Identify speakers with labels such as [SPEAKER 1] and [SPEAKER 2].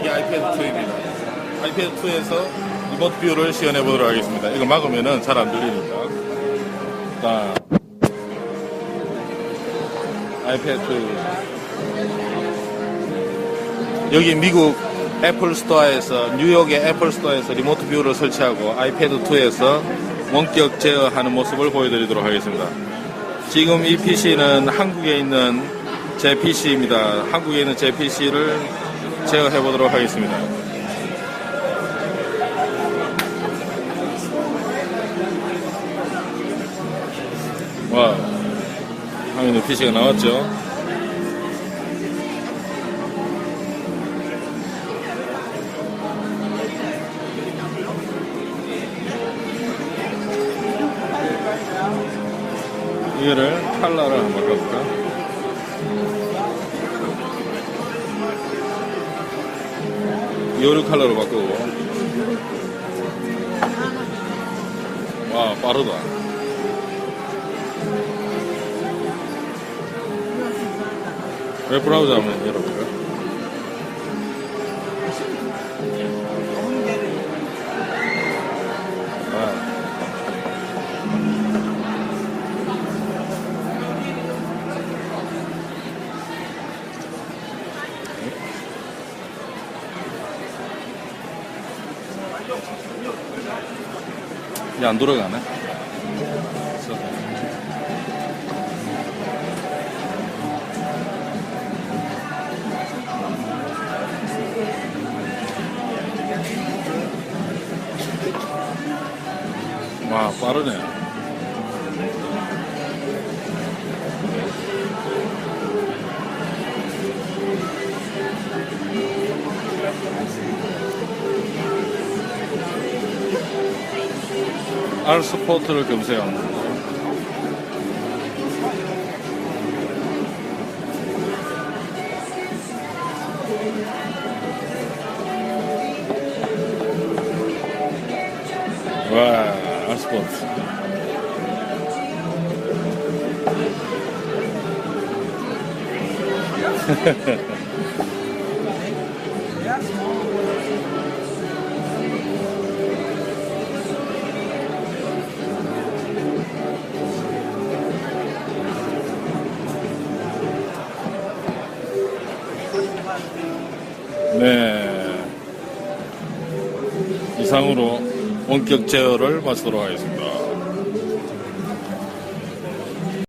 [SPEAKER 1] 이게 아이패드 2입니다. 아이패드 2에서 리모트 뷰를 시연해 보도록 하겠습니다. 이거 막으면은 잘 안 들리니까. 자, 아이패드 2. 여기 미국 애플 스토어에서 뉴욕의 애플 스토어에서 리모트 뷰를 설치하고 아이패드 2에서 원격 제어하는 모습을 보여드리도록 하겠습니다. 지금 이 PC는 한국에 있는 제 PC입니다. 한국에 있는 제 PC를 제어해 보도록 하겠습니다. 와, 한국에 PC가 나왔죠? 이거를 칼라를 한번 바꿔볼까? 여류 컬러로 바꾸고 와 빠르다 웹 브라우저 한번 열어볼까? 이제 안 돌아가네. 와, 빠르네. R 스포트를 검색합니다. 와, R 스포트. 네. 이상으로 원격 제어를 마치도록 하겠습니다.